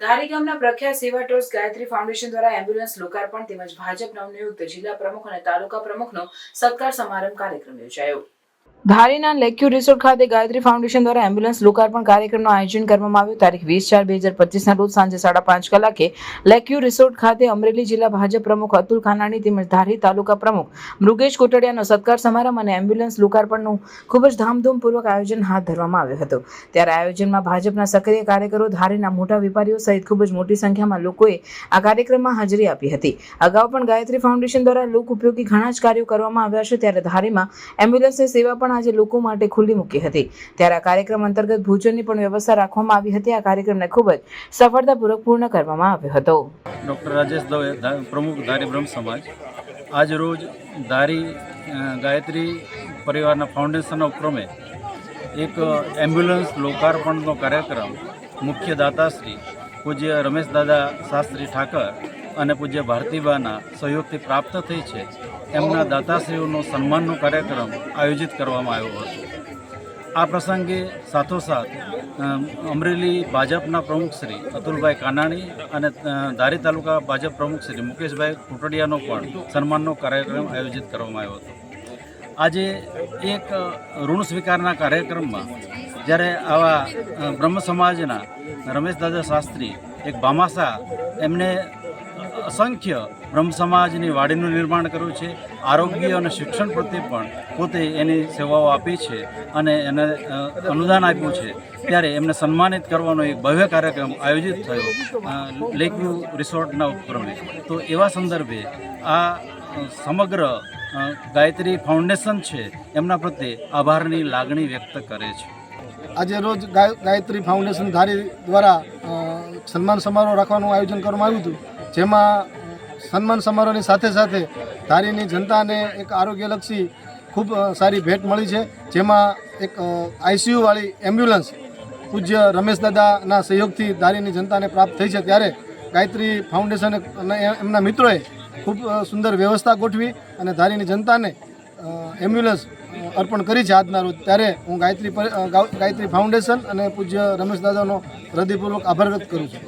ધારી પ્રખ્યાત સેવા trust Gayatri foundation દ્વારા એમ્બ્યુલન્સ લોકાર્પણ તેમજ ભાજપ નવનિયુક્ત જિલ્લા પ્રમુખ અને તાલુકા પ્રમુખનો સત્કાર સમારંભ કાર્યક્રમ યોજાયો. ધારીના લેક્યુ રિસોર્ટ ખાતે ગાયત્રી ફાઉન્ડેશન દ્વારા એમ્બ્યુલન્સ લોકાર્પણ કાર્યક્રમનું આયોજન કરવામાં આવ્યું. તારીખ વીસ ચાર બે હજાર પચીસના રોજ સાંજે સાડા પાંચ કલાકે લેક્યુ રિસોર્ટ ખાતે અમરેલી જિલ્લા ભાજપ પ્રમુખ અતુલ ખાનાણી તેમજ ધારી તાલુકા પ્રમુખ મૃગેશ કોટડિયાનો સત્કાર સમારંભ અને એમ્બ્યુલન્સ લોકાર્પણનું ખૂબ જ ધામધૂમપૂર્વક આયોજન હાથ ધરવામાં આવ્યું હતું. ત્યારે આયોજનમાં ભાજપના સક્રિય કાર્યકરો, ધારીના મોટા વેપારીઓ સહિત ખૂબ જ મોટી સંખ્યામાં લોકોએ આ કાર્યક્રમમાં હાજરી આપી હતી. અગાઉ પણ ગાયત્રી ફાઉન્ડેશન દ્વારા લોક ઉપયોગી ઘણા જ કાર્યો કરવામાં આવ્યા છે. ત્યારે ધારીમાં એમ્બ્યુલન્સની સેવા પણ આજે લોકો માટે ખુલ્લી મૂકી હતી. ત્યારે આ કાર્યક્રમ અંતર્ગત ભોજનની પણ વ્યવસ્થા રાખવામાં આવી હતી. આ કાર્યક્રમને ખૂબ જ સફળતાપૂર્વક પૂર્ણ કરવામાં આવ્યો હતો. ડૉક્ટર રાજેશ દવે પ્રમુખ ધારી બ્રહ્મ સમાજ. આજ રોજ ધારી ગાયત્રી પરિવારના ફાઉન્ડેશનના ઉપક્રમે એક એમ્બ્યુલન્સ લોકાર્પણનો કાર્યક્રમ મુખ્ય દાતાશ્રી પૂજ્ય રમેશ દાદા શાસ્ત્રી ઠાકર અને પૂજ્ય ભારતીબાના સહયોગથી પ્રાપ્ત થઈ છે એમના દાતાશ્રીઓનો સન્માનનો કાર્યક્રમ આયોજિત કરવામાં આવ્યો હતો. આ પ્રસંગે સાથોસાથ અમ, અમરેલી ભાજપના પ્રમુખ શ્રી અતુલભાઈ કાનાણી અને ધારી તાલુકા ભાજપ પ્રમુખ શ્રી મુકેશભાઈ કુટડિયાનો પણ સન્માનનો કાર્યક્રમ આયોજિત કરવામાં આવ્યો હતો. આજે એક ઋણ સ્વીકારના કાર્યક્રમમાં જ્યારે આવા બ્રહ્મ સમાજના રમેશ દાદા શાસ્ત્રી એક ભામાસા એમને અસંખ્ય બ્રહ્મ સમાજની વાડીનું નિર્માણ કર્યું છે. આરોગ્ય અને શિક્ષણ પ્રત્યે પણ પોતે એની સેવાઓ આપી છે અને એને અનુદાન આપ્યું છે. ત્યારે એમને સન્માનિત કરવાનો એક ભવ્ય કાર્યક્રમ આયોજિત થયો લેકવ્યુ રિસોર્ટના ઉપક્રમે. તો એવા સંદર્ભે આ સમગ્ર ગાયત્રી ફાઉન્ડેશન છે એમના પ્રત્યે આભારની લાગણી વ્યક્ત કરે છે. આજે રોજ ગાયત્રી ફાઉન્ડેશન ધારી દ્વારા સન્માન સમારોહ રાખવાનું આયોજન કરવામાં આવ્યું હતું. જેમાં સન્માન સમારોહની સાથે સાથે ધારીની જનતાને એક આરોગ્યલક્ષી ખૂબ સારી ભેટ મળી છે. જેમાં એક આઈસીયુવાળી એમ્બ્યુલન્સ પૂજ્ય રમેશ દાદાના સહયોગથી ધારીની જનતાને પ્રાપ્ત થઈ છે. ત્યારે ગાયત્રી ફાઉન્ડેશન એમના મિત્રોએ ખૂબ સુંદર વ્યવસ્થા ગોઠવી અને ધારીની જનતાને એમ્બ્યુલન્સ અર્પણ કરી છે આજના રોજ. ત્યારે હું ગાયત્રી ગાયત્રી ફાઉન્ડેશન અને પૂજ્ય રમેશ દાદાનો હૃદયપૂર્વક આભાર વ્યક્ત કરું છું.